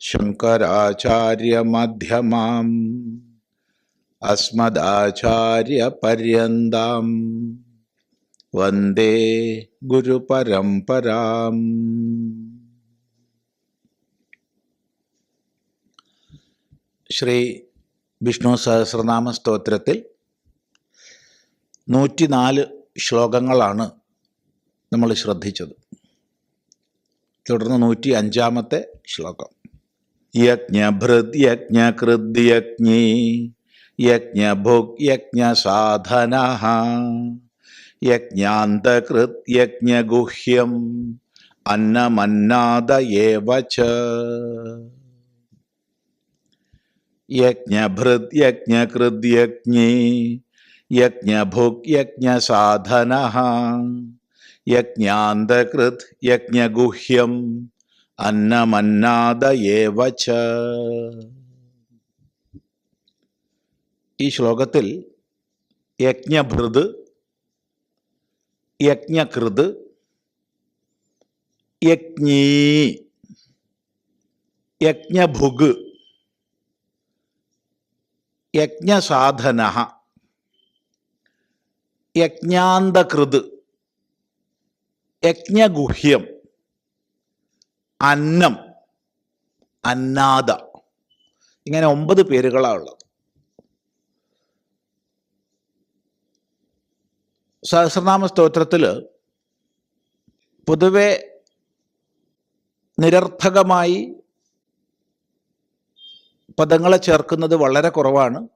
ശങ്കരാചാര്യമധ്യമാം. അസ്മദാചാര്യപര്യന്താം. വന്ദേ ഗുരുപരംപരാം ശ്രീ വിഷ്ണു സഹസ്രനാമ സ്തോത്രത്തിൽ നൂറ്റിനാല് ശ്ലോകങ്ങളാണ് നമ്മൾ ശ്രദ്ധിച്ചത്. തുടർന്ന് നൂറ്റി അഞ്ചാമത്തെ ശ്ലോകം. യജ്ഞഭൃത് യജ്ഞകൃത് യജ്ഞീ യജ്ഞഭുഗ് യജ്ഞസാധന യജ്ഞാന്തകൃത് യജ്ഞഗുഹ്യം അന്നമന്നാദ ഏവ ച യജ്ഞഭൃത് യജ്ഞകൃത് യജ്ഞീ യജ്ഞഭുഗ് യജ്ഞസാധന യജ്ഞാന്തകൃത് യജ്ഞഗുഹ്യം അന്നമന്നാദ ഏവ ച. ഈ ശ്ലോകത്തിൽ യജ്ഞഭൃത് യജ്ഞകൃത് യജ്ഞീ യജ്ഞഭുഗ് യജ്ഞസാധന യജ്ഞാന്തകൃത് യജ്ഞഗുഹ്യം. അന്നം അന്നാദ. ഇങ്ങനെ ഒമ്പത് പേരുകളാണ് ഉള്ളത്. സഹസ്രനാമ സ്തോത്രത്തിൽ പൊതുവെ നിരർത്ഥകമായി പദങ്ങളെ ചേർക്കുന്നത് വളരെ കുറവാണ്.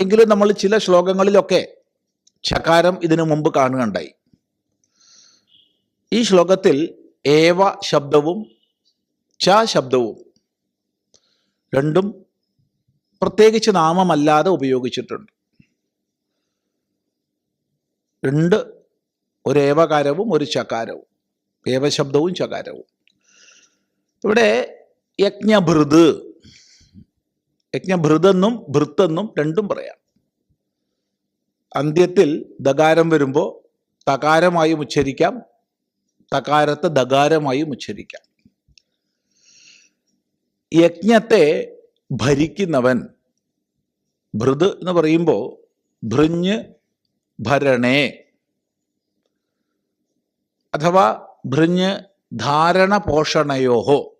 എങ്കിലും നമ്മൾ ചില ശ്ലോകങ്ങളിലൊക്കെ ചകാരം ഇതിനു മുമ്പ് കാണുകയുണ്ടായി. ഈ ശ്ലോകത്തിൽ ഏവ ശബ്ദവും ച ശബ്ദവും രണ്ടും പ്രത്യേകിച്ച് നാമമല്ലാതെ ഉപയോഗിച്ചിട്ടുണ്ട്. രണ്ട് ഒരു ഏവകാരവും ഒരു ചകാരവും. ഏവശബ്ദവും ചകാരവും. ഇവിടെ യജ്ഞഭൃത് യജ്ഞഭൃതെന്നും ഭൃത്തെന്നും രണ്ടും പറയാം. അന്ത്യത്തിൽ ദകാരം വരുമ്പോൾ തകാരമായും ഉച്ചരിക്കാം തകാരത്തെ ദകാരമായും ഉച്ചരിക്കാം. യജ്ഞത്തെ ഭരിക്കുന്നവൻ ഭൃത് എന്ന് പറയുമ്പോൾ ഭൃഞ്ഞ് ഭരണേ. അഥവാ ഭൃഞ്ഞ് ധാരണ പോഷണയോഹോ.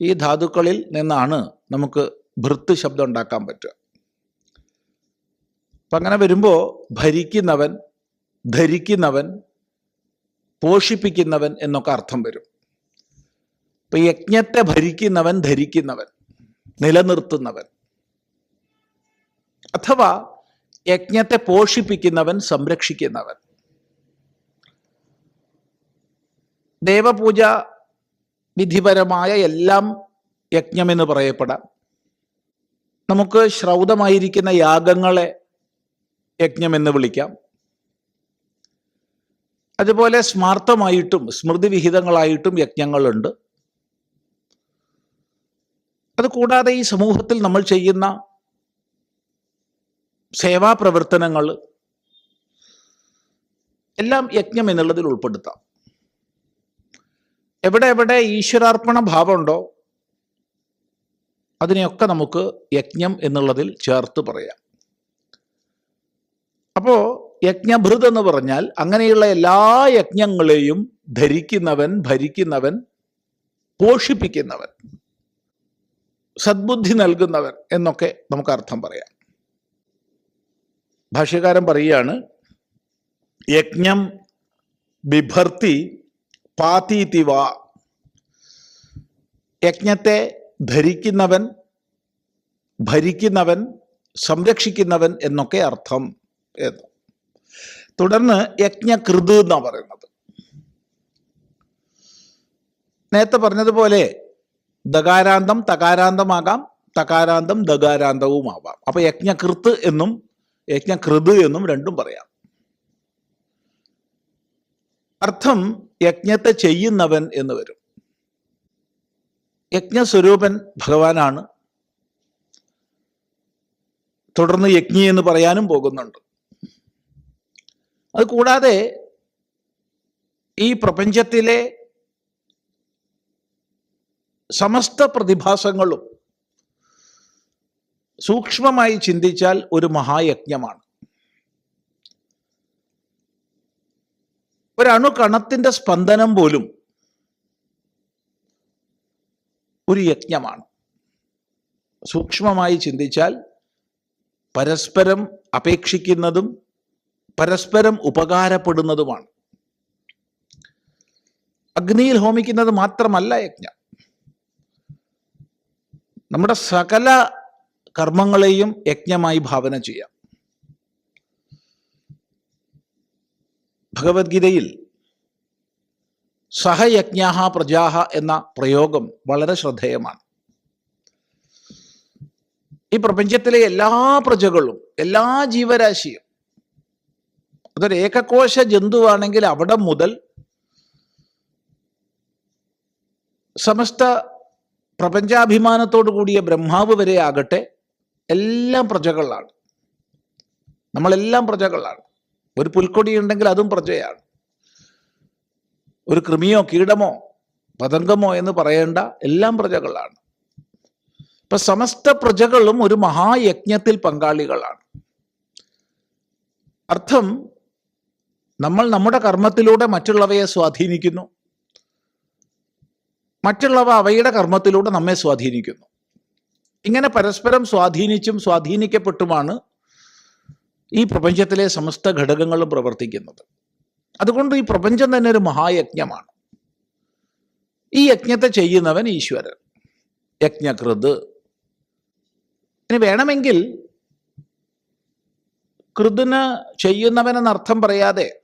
ഈ ധാതുക്കളിൽ നിന്നാണ് നമുക്ക് ഭൃത്ത് ശബ്ദം ഉണ്ടാക്കാൻ പറ്റുക. അപ്പം അങ്ങനെ വരുമ്പോൾ ഭരിക്കുന്നവൻ ധരിക്കുന്നവൻ പോഷിപ്പിക്കുന്നവൻ എന്നൊക്കെ അർത്ഥം വരും. ഇപ്പൊ യജ്ഞത്തെ ഭരിക്കുന്നവൻ ധരിക്കുന്നവൻ നിലനിർത്തുന്നവൻ. അഥവാ യജ്ഞത്തെ പോഷിപ്പിക്കുന്നവൻ സംരക്ഷിക്കുന്നവൻ. ദേവപൂജ വിധിപരമായ എല്ലാം യജ്ഞമെന്ന് പറയപ്പെടാം. നമുക്ക് ശ്രൗതമായിരിക്കുന്ന യാഗങ്ങളെ യജ്ഞമെന്ന് വിളിക്കാം. അതുപോലെ സ്മാർത്ഥമായിട്ടും സ്മൃതിവിഹിതങ്ങളായിട്ടും യജ്ഞങ്ങളുണ്ട്. അതുകൂടാതെ ഈ സമൂഹത്തിൽ നമ്മൾ ചെയ്യുന്ന സേവാ പ്രവർത്തനങ്ങൾ എല്ലാം യജ്ഞം എന്നുള്ളതിൽ ഉൾപ്പെടുത്താം. എവിടെ എവിടെ ഈശ്വരാർപ്പണ ഭാവമുണ്ടോ അതിനെയൊക്കെ നമുക്ക് യജ്ഞം എന്നുള്ളതിൽ ചേർത്ത് പറയാം. അപ്പോ യജ്ഞഭൃത് എന്ന് പറഞ്ഞാൽ അങ്ങനെയുള്ള എല്ലാ യജ്ഞങ്ങളെയും ധരിക്കുന്നവൻ ഭരിക്കുന്നവൻ പോഷിപ്പിക്കുന്നവൻ സദ്ബുദ്ധി നൽകുന്നവൻ എന്നൊക്കെ നമുക്ക് അർത്ഥം പറയാം. ഭാഷ്യകാരൻ പറയുകയാണ് യജ്ഞം ബിഭർത്തി പാതീതിവ യജ്ഞത്തെ ധരിക്കുന്നവൻ ഭരിക്കുന്നവൻ സംരക്ഷിക്കുന്നവൻ എന്നൊക്കെ അർത്ഥം എന്ന്. തുടർന്ന് യജ്ഞകൃത് എന്നാണ് പറയുന്നത്. നേരത്തെ പറഞ്ഞതുപോലെ ദകാരാന്തം തകാരാന്തമാകാം തകാരാന്തം ദകാരാന്തവും ആവാം അപ്പൊ യജ്ഞകൃത്ത് എന്നും യജ്ഞകൃത് എന്നും രണ്ടും പറയാം. അർത്ഥം യജ്ഞത്തെ ചെയ്യുന്നവൻ എന്ന് വരും. യജ്ഞസ്വരൂപൻ ഭഗവാനാണ്. തുടർന്ന് യജ്ഞി എന്ന് പറയാനും പോകുന്നുണ്ട്. അത് കൂടാതെ ഈ പ്രപഞ്ചത്തിലെ സമസ്ത പ്രതിഭാസങ്ങളും സൂക്ഷ്മമായി ചിന്തിച്ചാൽ ഒരു മഹായജ്ഞമാണ്. ഒരണു കണത്തിന്റെ സ്പന്ദനം പോലും ഒരു യജ്ഞമാണ്. സൂക്ഷ്മമായി ചിന്തിച്ചാൽ പരസ്പരം അപേക്ഷിക്കുന്നതും പരസ്പരം ഉപകാരപ്പെടുന്നതുമാണ്. അഗ്നിയിൽ ഹോമിക്കുന്നത് മാത്രമല്ല യജ്ഞം. നമ്മുടെ സകല കർമ്മങ്ങളെയും യജ്ഞമായി ഭാവന ചെയ്യാം. ഭഗവത്ഗീതയിൽ സഹയജ്ഞാഹ പ്രജാഹ എന്ന പ്രയോഗം വളരെ ശ്രദ്ധേയമാണ്. ഈ പ്രപഞ്ചത്തിലെ എല്ലാ പ്രജകളും എല്ലാ ജീവരാശിയും അതൊരു ഏകകോശ ജന്തുവാണെങ്കിൽ അവിടെ മുതൽ സമസ്ത പ്രപഞ്ചാഭിമാനത്തോടു കൂടിയ ബ്രഹ്മാവ് വരെ ആകട്ടെ എല്ലാം പ്രജകളാണ്. നമ്മളെല്ലാം പ്രജകളാണ്. ഒരു പുൽക്കൊടി ഉണ്ടെങ്കിൽ അതും പ്രജയാണ്. ഒരു കൃമിയോ കീടമോ പതംഗമോ എന്ന് പറയേണ്ട എല്ലാം പ്രജകളാണ്. ഇപ്പൊ സമസ്ത പ്രജകളും ഒരു മഹായജ്ഞത്തിൽ പങ്കാളികളാണ്. അർത്ഥം നമ്മൾ നമ്മുടെ കർമ്മത്തിലൂടെ മറ്റുള്ളവയെ സ്വാധീനിക്കുന്നു. മറ്റുള്ളവ അവയുടെ കർമ്മത്തിലൂടെ നമ്മെ സ്വാധീനിക്കുന്നു. ഇങ്ങനെ പരസ്പരം സ്വാധീനിച്ചും സ്വാധീനിക്കപ്പെട്ടുമാണ് ഈ പ്രപഞ്ചത്തിലെ സമസ്ത ഘടകങ്ങളും പ്രവർത്തിക്കുന്നത്. അതുകൊണ്ട് ഈ പ്രപഞ്ചം തന്നെ ഒരു മഹായജ്ഞമാണ്. ഈ യജ്ഞത്തെ ചെയ്യുന്നവൻ ഈശ്വരൻ. യജ്ഞകൃത്. ഇനി വേണമെങ്കിൽ കൃതിന് ചെയ്യുന്നവനെന്നർത്ഥം പറയാതെ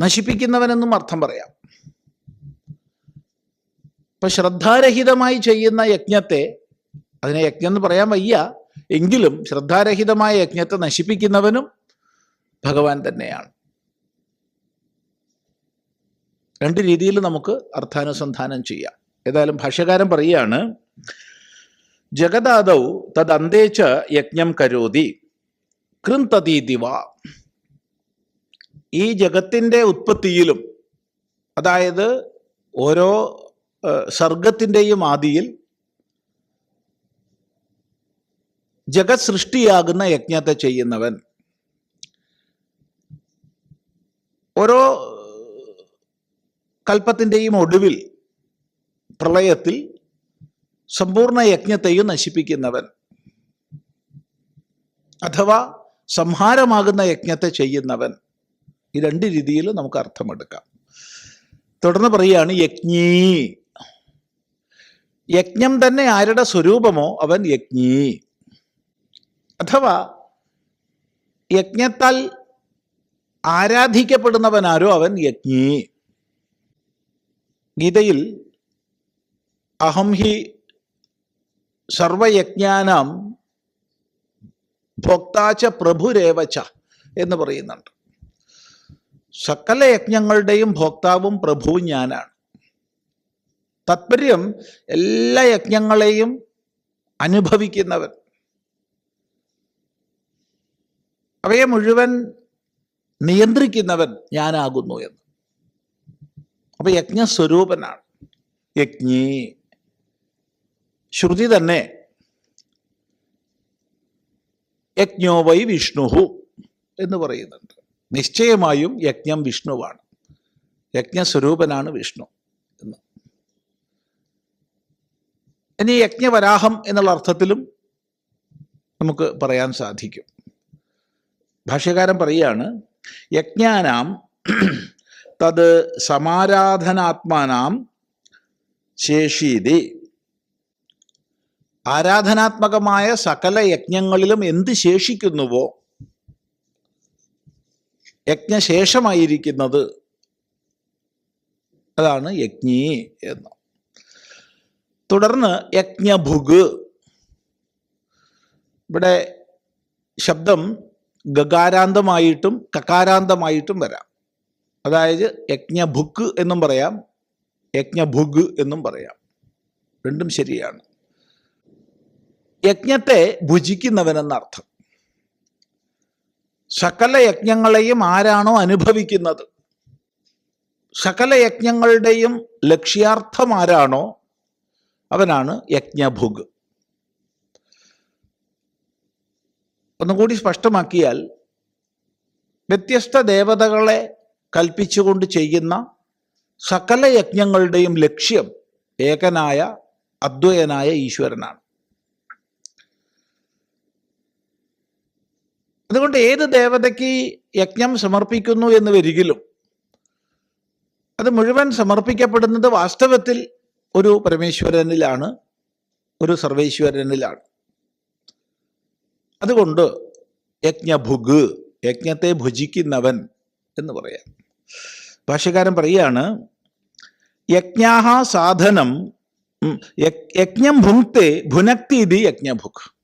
നശിപ്പിക്കുന്നവനെന്നും അർത്ഥം പറയാം. ഇപ്പൊ ശ്രദ്ധാരഹിതമായി ചെയ്യുന്ന യജ്ഞത്തെ അതിനെ യജ്ഞം എന്ന് പറയാൻ വയ്യ എങ്കിലും ശ്രദ്ധാരഹിതമായ യജ്ഞത്തെ നശിപ്പിക്കുന്നവനും ഭഗവാൻ തന്നെയാണ്. രണ്ട് രീതിയിൽ നമുക്ക് അർത്ഥാനുസന്ധാനം ചെയ്യാം. ഏതായാലും ഭാഷ്യകാരൻ പറയുകയാണ് ജഗദാദൗ തദന്തേച്ച യജ്ഞം കരോതി കൃന്തതീതിവ ഈ ജഗത്തിന്റെ ഉത്പത്തിയിലും അതായത് ഓരോ സർഗത്തിന്റെയും ആദിയിൽ ജഗത് സൃഷ്ടിയാകുന്ന യജ്ഞത്തെ ചെയ്യുന്നവൻ. ഓരോ കൽപ്പത്തിന്റെയും ഒടുവിൽ പ്രളയത്തിൽ സമ്പൂർണ യജ്ഞത്തെയും നശിപ്പിക്കുന്നവൻ. അഥവാ സംഹാരമാകുന്ന യജ്ഞത്തെ ചെയ്യുന്നവൻ. ഈ രണ്ട് രീതിയിൽ നമുക്ക് അർത്ഥമെടുക്കാം. തുടർന്ന് പറയുകയാണ് യജ്ഞീ. യജ്ഞം തന്നെ ആരുടെ സ്വരൂപമോ അവൻ യജ്ഞീ. അഥവാ യജ്ഞത്താൽ ആരാധിക്കപ്പെടുന്നവനാരോ അവൻ യജ്ഞീ. ഗീതയിൽ അഹം ഹി സർവയജ്ഞാനം ഭോക്താച്ച പ്രഭുരേവച്ച എന്ന് പറയുന്നുണ്ട്. സകല യജ്ഞങ്ങളുടെയും ഭോക്താവും പ്രഭുവും ഞാനാണ്. താത്പര്യം എല്ലാ യജ്ഞങ്ങളെയും അനുഭവിക്കുന്നവൻ. അവയെ മുഴുവൻ നിയന്ത്രിക്കുന്നവൻ ഞാനാകുന്നു എന്ന്. അപ്പൊ യജ്ഞസ്വരൂപനാണ്. യജ്ഞി. ശ്രുതി തന്നെ യജ്ഞോ വൈ വിഷ്ണുഹു എന്ന് പറയുന്നുണ്ട്. നിശ്ചയമായും യജ്ഞം വിഷ്ണുവാണ്. യജ്ഞസ്വരൂപനാണ് വിഷ്ണു എന്ന്. ഇനി യജ്ഞവരാഹം എന്നുള്ള അർത്ഥത്തിലും നമുക്ക് പറയാൻ സാധിക്കും. ഭാഷ്യകാരൻ പറയുകയാണ് യജ്ഞാനാം തത് സമാരാധനാത്മാനാം ശേഷീതി. ആരാധനാത്മകമായ സകല യജ്ഞങ്ങളിലും എന്ത് ശേഷിക്കുന്നുവോ യജ്ഞശേഷമായിരിക്കുന്നത് അതാണ് യജ്ഞി എന്ന്. തുടർന്ന് യജ്ഞഭുഗ്. ഇവിടെ ശബ്ദം ഗകാരാന്തമായിട്ടും കകാരാന്തമായിട്ടും വരാം. അതായത് യജ്ഞഭുക്ക് എന്നും പറയാം യജ്ഞഭുഗ് എന്നും പറയാം. രണ്ടും ശരിയാണ്. യജ്ഞത്തെ ഭുജിക്കുന്നവനെന്നർത്ഥം. സകല യജ്ഞങ്ങളെയും ആരാണോ അനുഭവിക്കുന്നത്? സകല യജ്ഞങ്ങളുടെയും ലക്ഷ്യാർത്ഥം ആരാണോ? അവനാണ് യജ്ഞഭുഗ്. ഒന്നുകൂടി സ്പഷ്ടമാക്കിയാൽ വ്യത്യസ്ത ദേവതകളെ കൽപ്പിച്ചുകൊണ്ട് ചെയ്യുന്ന സകല യജ്ഞങ്ങളുടെയും ലക്ഷ്യം ഏകനായ അദ്വയനായ ഈശ്വരനാണ്. അതുകൊണ്ട് ഏത് ദേവതയ്ക്ക് യജ്ഞം സമർപ്പിക്കുന്നു എന്ന് വരികിലും അത് മുഴുവൻ സമർപ്പിക്കപ്പെടുന്നത് വാസ്തവത്തിൽ ഒരു പരമേശ്വരനിലാണ് ഒരു സർവേശ്വരനിലാണ്. അതുകൊണ്ട് യജ്ഞഭുഗ് യജ്ഞത്തെ ഭുജിക്കുന്നവൻ എന്ന് പറയാം. ഭാഷ്യകാരൻ പറയാണ് യജ്ഞാഹ സാധനം യജ്ഞം ഭുങ്ക്തെ ഭുനക്തി ഇത് യജ്ഞഭുഗ്.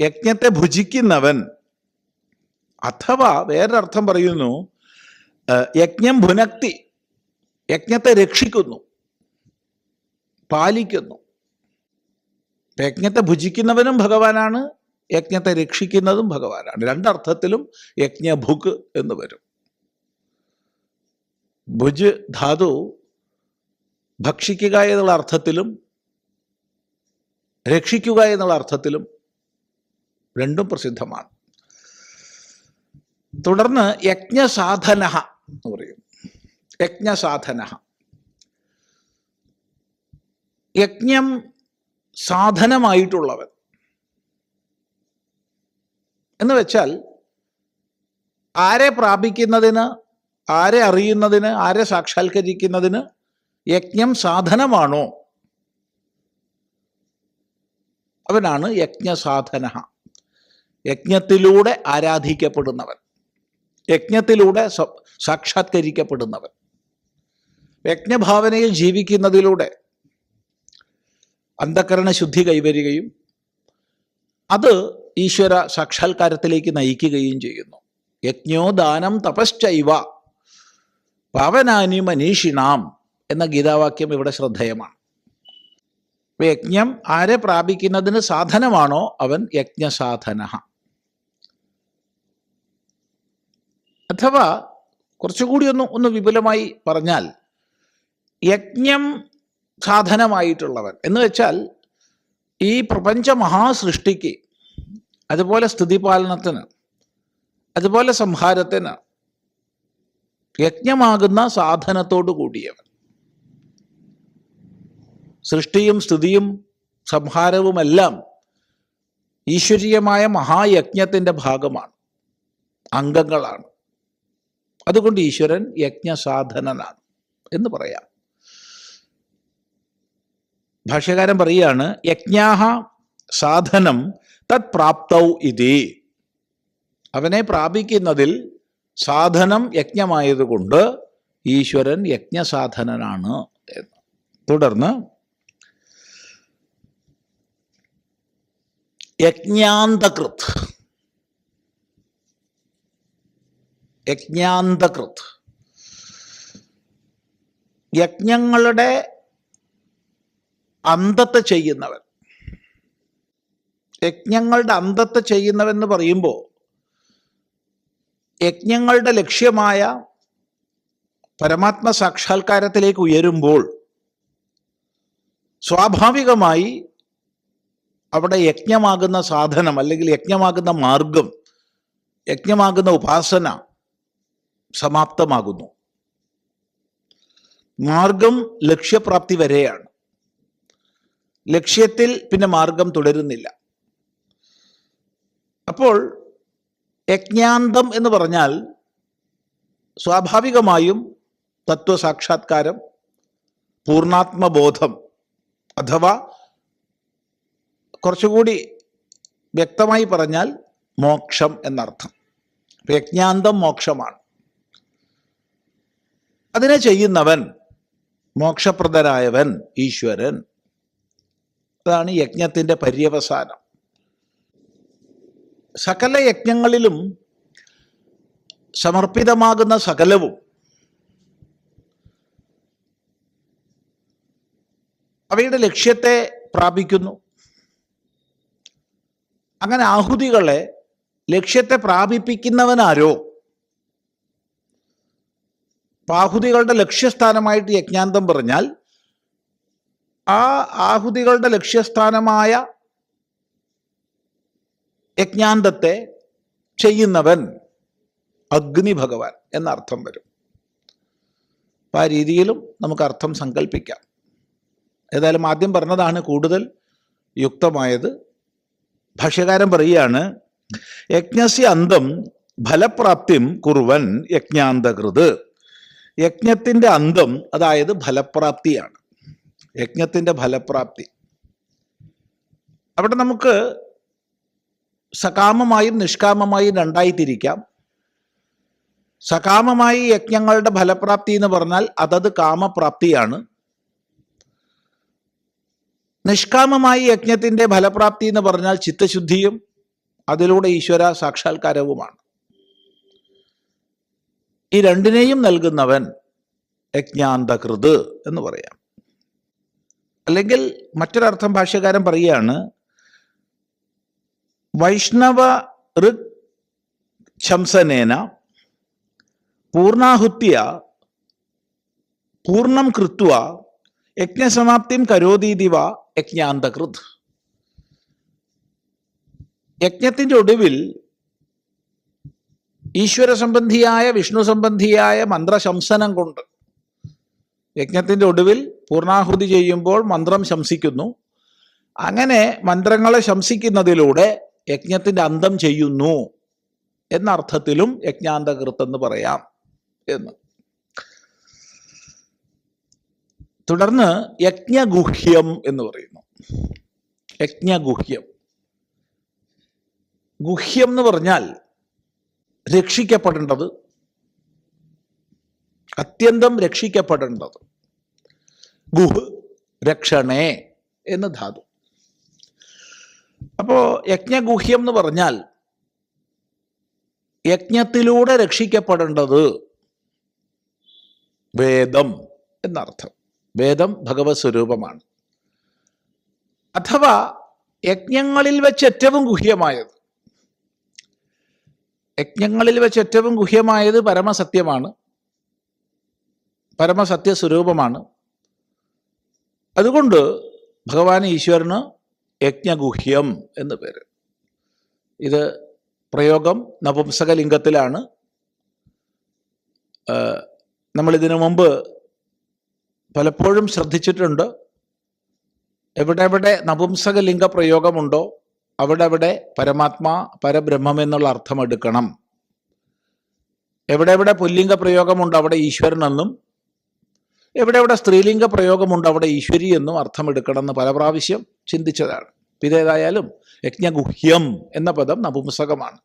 യജ്ഞത്തെ ഭുജിക്കുന്നവൻ അഥവാ വേറൊരർത്ഥം പറയുന്നു യജ്ഞം ഭുനക്തി യജ്ഞത്തെ രക്ഷിക്കുന്നു പാലിക്കുന്നു. യജ്ഞത്തെ ഭുജിക്കുന്നവനും ഭഗവാനാണ് യജ്ഞത്തെ രക്ഷിക്കുന്നതും ഭഗവാനാണ്. രണ്ടർത്ഥത്തിലും യജ്ഞഭുക് എന്ന് വരും. ഭുജ് ധാതു ഭക്ഷിക്കുക എന്നുള്ള അർത്ഥത്തിലും രക്ഷിക്കുക എന്നുള്ള അർത്ഥത്തിലും രണ്ടും പ്രസിദ്ധമാണ്. തുടർന്ന് യജ്ഞസാധന എന്ന് പറയും. യജ്ഞസാധന. യജ്ഞം സാധനമായിട്ടുള്ളവൻ. എന്ന് വെച്ചാൽ ആരെ പ്രാപിക്കുന്നതിന് ആരെ അറിയുന്നതിന് ആരെ സാക്ഷാത്കരിക്കുന്നതിന് യജ്ഞം സാധനമാണോ? അവനാണ് യജ്ഞസാധന. യജ്ഞത്തിലൂടെ ആരാധിക്കപ്പെടുന്നവൻ. യജ്ഞത്തിലൂടെ സാക്ഷാത്കരിക്കപ്പെടുന്നവൻ. യജ്ഞഭാവനയിൽ ജീവിക്കുന്നതിലൂടെ അന്ധകരണ ശുദ്ധി കൈവരികയും അത് ഈശ്വര സാക്ഷാത്കാരത്തിലേക്ക് നയിക്കുകയും ചെയ്യുന്നു. യജ്ഞോ ദാനം തപശ്ചൈവ പവനാനി മനീഷിണാം എന്ന ഗീതാവാക്യം ഇവിടെ ശ്രദ്ധേയമാണ്. യജ്ഞം ആരെ പ്രാപിക്കുന്നതിന് സാധനമാണോ? അവൻ യജ്ഞസാധന അഥവാ കുറച്ചുകൂടി ഒന്ന് ഒന്ന് വിപുലമായി പറഞ്ഞാൽ യജ്ഞം സാധനമായിട്ടുള്ളവൻ എന്ന് വെച്ചാൽ ഈ പ്രപഞ്ച മഹാസൃഷ്ടിക്ക് അതുപോലെ സ്ഥിതിപാലനത്തിന് അതുപോലെ സംഹാരത്തിന് യജ്ഞമാകുന്ന സാധനത്തോടു കൂടിയവൻ. സൃഷ്ടിയും സ്ഥിതിയും സംഹാരവുമെല്ലാം ഈശ്വരീയമായ മഹായജ്ഞത്തിന്റെ ഭാഗമാണ് അംഗങ്ങളാണ്. അതുകൊണ്ട് ഈശ്വരൻ യജ്ഞസാധനനാണ് എന്ന് പറയാം. ഭാഷ്യകാരൻ പറയുകയാണ് യജ്ഞാഹ സാധനം തത് പ്രാപ്തൗ ഇതി. അവനെ പ്രാപിക്കുന്നതിൽ സാധനം യജ്ഞമായതുകൊണ്ട് ഈശ്വരൻ യജ്ഞസാധനനാണ് എന്ന്. തുടർന്ന് യജ്ഞാന്തകൃത്. യജ്ഞാന്തകൃത്. യജ്ഞങ്ങളുടെ അന്തത്തെ ചെയ്യുന്നവൻ. യജ്ഞങ്ങളുടെ അന്തത്തെ ചെയ്യുന്നവൻ എന്ന് പറയുമ്പോൾ യജ്ഞങ്ങളുടെ ലക്ഷ്യമായ പരമാത്മ സാക്ഷാത്കാരത്തിലേക്ക് ഉയരുമ്പോൾ സ്വാഭാവികമായി അവിടെ യജ്ഞമാകുന്ന സാധനം അല്ലെങ്കിൽ യജ്ഞമാകുന്ന മാർഗം യജ്ഞമാകുന്ന ഉപാസന സമാപ്തമാകുന്നു. മാർഗം ലക്ഷ്യപ്രാപ്തി വരെയാണ്. ലക്ഷ്യത്തിൽ പിന്നെ മാർഗം തുടരുന്നില്ല. അപ്പോൾ യജ്ഞാന്തം എന്ന് പറഞ്ഞാൽ സ്വാഭാവികമായും തത്വസാക്ഷാത്കാരം പൂർണാത്മബോധം അഥവാ കുറച്ചുകൂടി വ്യക്തമായി പറഞ്ഞാൽ മോക്ഷം എന്നർത്ഥം. യജ്ഞാന്തം മോക്ഷമാണ്. അതിനെ ചെയ്യുന്നവൻ മോക്ഷപ്രദരായവൻ ഈശ്വരൻ. അതാണ് യജ്ഞത്തിന്റെ പര്യവസാനം. സകല യജ്ഞങ്ങളിലും സമർപ്പിതമാകുന്ന സകലവും അവയുടെ ലക്ഷ്യത്തെ പ്രാപിക്കുന്നു. അങ്ങനെ ആഹുതികളെ ലക്ഷ്യത്തെ പ്രാപിപ്പിക്കുന്നവനാരോ ആഹുതികളുടെ ലക്ഷ്യസ്ഥാനമായിട്ട് യജ്ഞാന്തം പറഞ്ഞാൽ ആ ആഹുതികളുടെ ലക്ഷ്യസ്ഥാനമായ യജ്ഞാന്തത്തെ ചെയ്യുന്നവൻ അഗ്നി ഭഗവാൻ എന്നർത്ഥം വരും. അപ്പം ആ രീതിയിലും നമുക്ക് അർത്ഥം സങ്കല്പിക്കാം ഏതായാലും ആദ്യം പറഞ്ഞതാണ് കൂടുതൽ യുക്തമായത്. ഭാഷ്യകാരൻ പറയുകയാണ് യജ്ഞസ്യ അന്തം ഫലപ്രാപ്തിം കുറുവൻ യജ്ഞാന്തകൃത്. യജ്ഞത്തിന്റെ അന്തം അതായത് ഫലപ്രാപ്തിയാണ്. യജ്ഞത്തിന്റെ ഫലപ്രാപ്തി. അവിടെ നമുക്ക് സകാമമായും നിഷ്കാമമായും രണ്ടായി തിരിക്കാം. സകാമമായി യജ്ഞങ്ങളുടെ ഫലപ്രാപ്തി എന്ന് പറഞ്ഞാൽ അതത് കാമപ്രാപ്തിയാണ്. നിഷ്കാമമായി യജ്ഞത്തിന്റെ ഫലപ്രാപ്തി എന്ന് പറഞ്ഞാൽ ചിത്തശുദ്ധിയും അതിലൂടെ ഈശ്വര സാക്ഷാത്കാരവുമാണ്. ഈ രണ്ടിനെയും നൽകുന്നവൻ യജ്ഞാന്തകൃത് എന്ന് പറയാം. അല്ലെങ്കിൽ മറ്റൊരർത്ഥം ഭാഷ്യകാരൻ പറയുകയാണ് വൈഷ്ണവ ഋക് ശംസനേന പൂർണാഹുത്യ പൂർണം കൃത്വ യജ്ഞസമാപ്തിം കരോതീതിവ യജ്ഞാന്തകൃത്. യജ്ഞത്തിന്റെ ഒടുവിൽ ഈശ്വര സംബന്ധിയായ വിഷ്ണു സംബന്ധിയായ മന്ത്രശംസനം കൊണ്ട് യജ്ഞത്തിന്റെ ഒടുവിൽ പൂർണാഹുതി ചെയ്യുമ്പോൾ മന്ത്രം ശംസിക്കുന്നു. അങ്ങനെ മന്ത്രങ്ങളെ ശംസിക്കുന്നതിലൂടെ യജ്ഞത്തിന്റെ അന്തം ചെയ്യുന്നു എന്ന അർത്ഥത്തിലും യജ്ഞാന്തകൃത്ത് എന്ന് പറയാം എന്ന്. തുടർന്ന് യജ്ഞഗുഹ്യം എന്ന് പറയുന്നു. യജ്ഞഗുഹ്യം. ഗുഹ്യം എന്ന് പറഞ്ഞാൽ രക്ഷിക്കപ്പെടേണ്ടത്. അത്യന്തം രക്ഷിക്കപ്പെടേണ്ടത്. ഗുഹ് രക്ഷണേ എന്ന് ധാതു. അപ്പോ യജ്ഞഗുഹ്യം എന്ന് പറഞ്ഞാൽ യജ്ഞത്തിലൂടെ രക്ഷിക്കപ്പെടേണ്ടത് വേദം എന്നർത്ഥം. വേദം ഭഗവത് സ്വരൂപമാണ്. അഥവാ യജ്ഞങ്ങളിൽ വെച്ച് ഏറ്റവും ഗുഹ്യമായത് യജ്ഞങ്ങളിൽ വെച്ച് ഏറ്റവും ഗുഹ്യമായത് പരമസത്യമാണ്. പരമസത്യ സ്വരൂപമാണ് അതുകൊണ്ട് ഭഗവാൻ ഈശ്വരന് യജ്ഞഗുഹ്യം എന്ന് പേര്. ഇത് പ്രയോഗം നപുംസകലിംഗത്തിലാണ്. നമ്മളിതിനു മുമ്പ് പലപ്പോഴും ശ്രദ്ധിച്ചിട്ടുണ്ട്. എവിടെ എവിടെ നപുംസകലിംഗ പ്രയോഗമുണ്ടോ അവിടെ അവിടെ പരമാത്മാ പരബ്രഹ്മം എന്നുള്ള അർത്ഥം എടുക്കണം. എവിടെ എവിടെ പുല്ലിംഗ പ്രയോഗമുണ്ട് അവിടെ ഈശ്വരനെന്നും എവിടെ എവിടെ സ്ത്രീലിംഗ പ്രയോഗമുണ്ട് അവിടെ ഈശ്വരി എന്നും അർത്ഥമെടുക്കണം എന്ന് പല പ്രാവശ്യം ചിന്തിച്ചതാണ്. പിതേതായാലും യജ്ഞഗുഹ്യം എന്ന പദം നപുംസകമാണ്.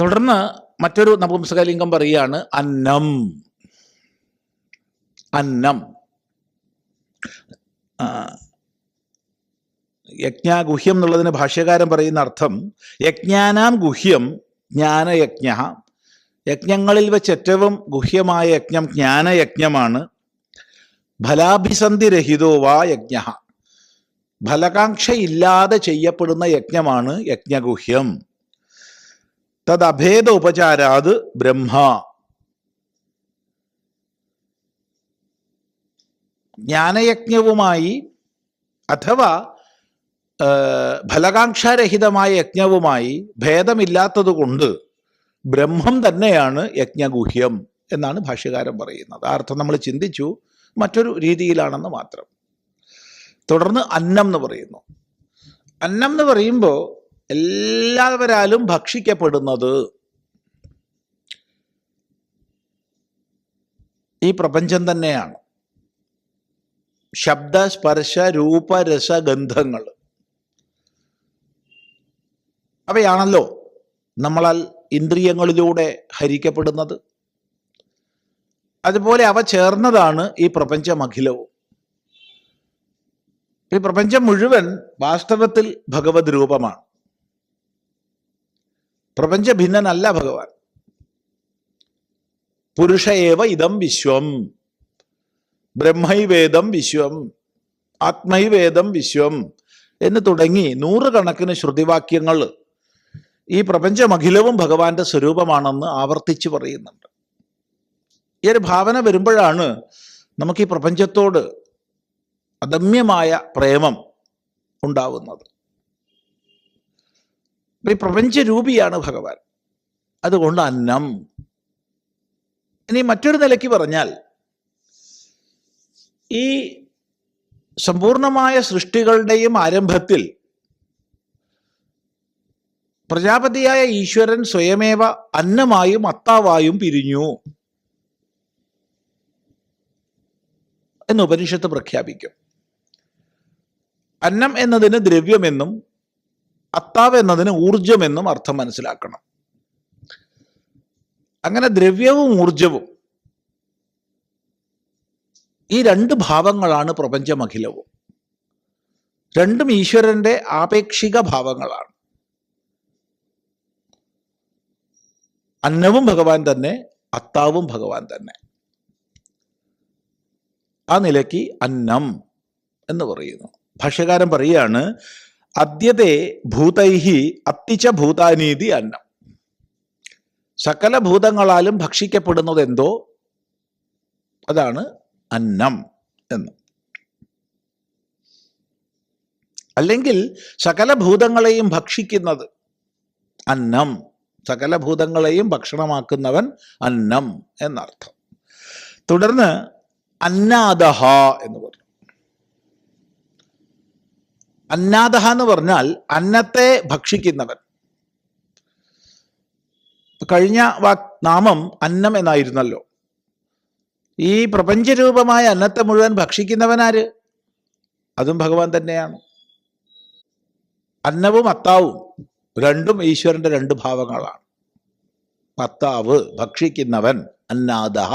തുടർന്ന് മറ്റൊരു നപുംസകലിംഗം പറയുകയാണ് അന്നം. അന്നം. യജ്ഞാഗുഹ്യം എന്നുള്ളതിന് ഭാഷ്യകാരൻ പറയുന്ന അർത്ഥം യജ്ഞാനാം ഗുഹ്യം ജ്ഞാനയജ്ഞ. യജ്ഞങ്ങളിൽ വെച്ച് ഏറ്റവും ഗുഹ്യമായ യജ്ഞം ജ്ഞാനയജ്ഞമാണ്. ഫലാഭിസന്ധിരഹിതോ വാ യജ്ഞ. ഫലകാംക്ഷയില്ലാതെ ചെയ്യപ്പെടുന്ന യജ്ഞമാണ് യജ്ഞഗുഹ്യം. തദ്ഭേദ ഉപചാരാത് ബ്രഹ്മ. ജ്ഞാനയജ്ഞവുമായി അഥവാ ഫലകാംക്ഷാരഹിതമായ യജ്ഞവുമായി ഭേദമില്ലാത്തതുകൊണ്ട് ബ്രഹ്മം തന്നെയാണ് യജ്ഞഗുഹ്യം എന്നാണ് ഭാഷ്യകാരൻ പറയുന്നത്. ആ അർത്ഥം നമ്മൾ ചിന്തിച്ചു. മറ്റൊരു രീതിയിലാണെന്ന് മാത്രം. തുടർന്ന് അന്നം എന്ന് പറയുന്നു. അന്നം എന്ന് പറയുമ്പോൾ എല്ലാവരാലും ഭക്ഷിക്കപ്പെടുന്നത് ഈ പ്രപഞ്ചം തന്നെയാണ്. ശബ്ദ സ്പർശ രൂപ രസ ഗന്ധങ്ങൾ. അവയാണല്ലോ നമ്മളാൽ ഇന്ദ്രിയങ്ങളിലൂടെ ഹരിക്കപ്പെടുന്നത്. അതുപോലെ അവ ചേർന്നതാണ് ഈ പ്രപഞ്ചം അഖിലവും ഈ പ്രപഞ്ചം മുഴുവൻ വാസ്തവത്തിൽ ഭഗവത് രൂപമാണ്. പ്രപഞ്ച ഭിന്നനല്ല ഭഗവാൻ. പുരുഷ ഏവ ഇതം വിശ്വം. ബ്രഹ്മൈവേദം വിശ്വം ആത്മൈവേദം വിശ്വം എന്ന് തുടങ്ങി നൂറുകണക്കിന് ശ്രുതിവാക്യങ്ങൾ ഈ പ്രപഞ്ചമഖിലവും ഭഗവാന്റെ സ്വരൂപമാണെന്ന് ആവർത്തിച്ചു പറയുന്നുണ്ട്. ഈ ഒരു ഭാവന വരുമ്പോഴാണ് നമുക്ക് ഈ പ്രപഞ്ചത്തോട് അദമ്യമായ പ്രേമം ഉണ്ടാവുന്നത്. ഈ പ്രപഞ്ചരൂപിയാണ് ഭഗവാൻ. അതുകൊണ്ട് അന്നം. ഇനി മറ്റൊരു നിലയ്ക്ക് പറഞ്ഞാൽ ഈ സമ്പൂർണമായ സൃഷ്ടികളുടെയും ആരംഭത്തിൽ പ്രജാപതിയായ ഈശ്വരൻ സ്വയമേവ അന്നമായും അത്താവായും പിരിഞ്ഞു എന്ന് ഉപനിഷത്ത് പ്രഖ്യാപിക്കും. അന്നം എന്നതിന് ദ്രവ്യമെന്നും അത്താവ് എന്നതിന് ഊർജമെന്നും അർത്ഥം മനസ്സിലാക്കണം. അങ്ങനെ ദ്രവ്യവും ഊർജവും ഈ രണ്ട് ഭാവങ്ങളാണ് പ്രപഞ്ചമഖിലവും. രണ്ടും ഈശ്വരന്റെ ആപേക്ഷിക ഭാവങ്ങളാണ്. അന്നവും ഭഗവാൻ തന്നെ അത്താവും ഭഗവാൻ തന്നെ. ആ നിലയ്ക്ക് അന്നം എന്ന് പറയുന്നു. ഭാഷ്യകാരൻ പറയുകയാണ് അദ്യത്തെ ഭൂതൈഹി അത്തിച്ച ഭൂതാനീതി അന്നം. സകല ഭൂതങ്ങളാലും ഭക്ഷിക്കപ്പെടുന്നത് എന്തോ അതാണ് അന്നം എന്ന്. അല്ലെങ്കിൽ സകല ഭൂതങ്ങളെയും ഭക്ഷിക്കുന്നത് അന്നം. സകല ഭൂതങ്ങളെയും ഭക്ഷണമാക്കുന്നവൻ അന്നം എന്നർത്ഥം. തുടർന്ന് അന്നാദഹ എന്ന് പറഞ്ഞു. അന്നാദഹ എന്ന് പറഞ്ഞാൽ അന്നത്തെ ഭക്ഷിക്കുന്നവൻ. കഴിഞ്ഞ വാ നാമം അന്നം എന്നായിരുന്നല്ലോ. ഈ പ്രപഞ്ചരൂപമായ അന്നത്തെ മുഴുവൻ ഭക്ഷിക്കുന്നവനാര്? അതും ഭഗവാൻ തന്നെയാണ്. അന്നവും അത്താവും രണ്ടും ഈശ്വരന്റെ രണ്ട് ഭാവങ്ങളാണ്. അത്താവ് ഭക്ഷിക്കുന്നവൻ അന്നാദഹ.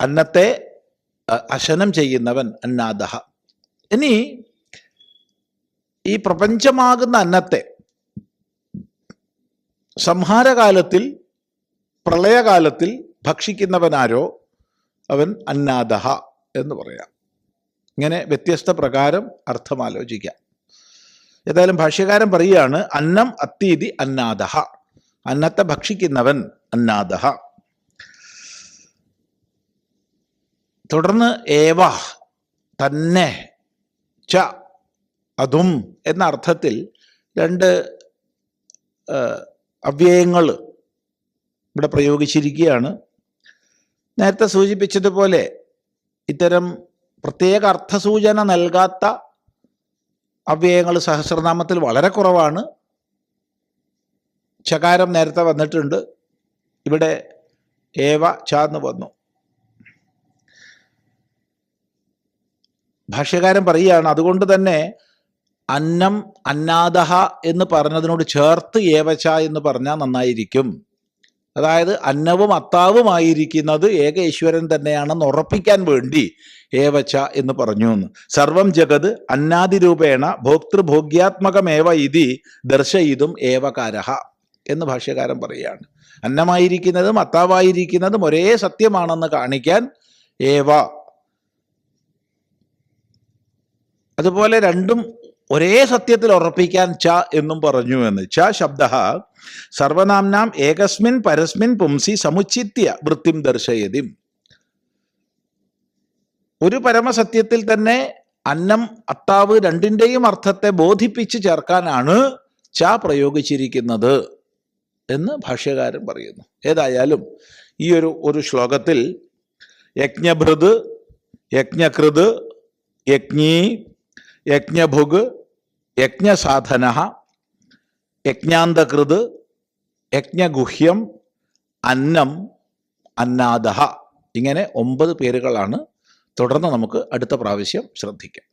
അന്നത്തെ അശനം ചെയ്യുന്നവൻ അന്നാദഹ. ഇനി ഈ പ്രപഞ്ചമാകുന്ന അന്നത്തെ സംഹാരകാലത്തിൽ പ്രളയകാലത്തിൽ ഭക്ഷിക്കുന്നവനാരോ അവൻ അന്നാദഹ എന്ന് പറയാം. ഇങ്ങനെ വ്യത്യസ്ത പ്രകാരം അർത്ഥം ആലോചിക്കാം ഏതായാലും ഭാഷ്യകാരൻ പറയുകയാണ് അന്നം അത്തീതി അന്നാദഹ. അന്നത്തെ ഭക്ഷിക്കുന്നവൻ അന്നാദഹ. തുടർന്ന് ഏവ തന്നെ ച അതും എന്ന അർത്ഥത്തിൽ രണ്ട് അവ്യയങ്ങൾ ഇവിടെ പ്രയോഗിച്ചിരിക്കുകയാണ്. നേരത്തെ സൂചിപ്പിച്ചതുപോലെ ഇത്തരം പ്രത്യേക അർത്ഥസൂചന നൽകാത്ത അവ്യയങ്ങൾ സഹസ്രനാമത്തിൽ വളരെ കുറവാണ്. ചകാരം നേരത്തെ വന്നിട്ടുണ്ട്. ഇവിടെ ഏവ ചാന്ന് വന്നു. ഭാഷ്യകാരൻ പറയുകയാണ് അതുകൊണ്ട് തന്നെ അന്നം അന്നാദഹ എന്ന് പറഞ്ഞതിനോട് ചേർത്ത് ഏവച എന്ന് പറഞ്ഞാൽ നന്നായിരിക്കും. അതായത് അന്നവും അത്താവുമായിരിക്കുന്നത് ഏക ഈശ്വരൻ തന്നെയാണെന്ന് ഉറപ്പിക്കാൻ വേണ്ടി ഏവച്ച എന്ന് പറഞ്ഞു എന്ന്. സർവം ജഗത് അന്നാദിരൂപേണ ഭോക്തൃഭോഗ്യാത്മകമേവ ഇതി ദർശയിതും ഏവകാരഹ എന്ന് ഭാഷ്യകാരൻ പറയുകയാണ്. അന്നമായിരിക്കുന്നതും അത്താവായിരിക്കുന്നതും ഒരേ സത്യമാണെന്ന് കാണിക്കാൻ ഏവ. അതുപോലെ രണ്ടും ഒരേ സത്യത്തിൽ ഉറപ്പിക്കാൻ ച എന്നും പറഞ്ഞു എന്ന്. ച ശബ്ദ സർവനാംനാം ഏകസ്മിൻ പരസ്മിൻ പുംസി സമുച്ചിത്യ വൃത്തിം ദർശയതി. ഒരു പരമസത്യത്തിൽ തന്നെ അന്നം അത്താവ് രണ്ടിന്റെയും അർത്ഥത്തെ ബോധിപ്പിച്ച് ചേർക്കാനാണ് ച പ്രയോഗിച്ചിരിക്കുന്നത് എന്ന് ഭാഷ്യകാരൻ പറയുന്നു. ഏതായാലും ഈ ഒരു ഒരു ശ്ലോകത്തിൽ യജ്ഞഭൃത് യജ്ഞകൃത് യജ്ഞീ യജ്ഞഭുഗ് യജ്ഞസാധന യജ്ഞാന്തകൃത് യജ്ഞഗുഹ്യം അന്നം അന്നാദഹ. ഇങ്ങനെ ഒമ്പത് പേരുകളാണ്. തുടർന്ന് നമുക്ക് അടുത്ത പ്രാവശ്യം ശ്രദ്ധിക്കാം.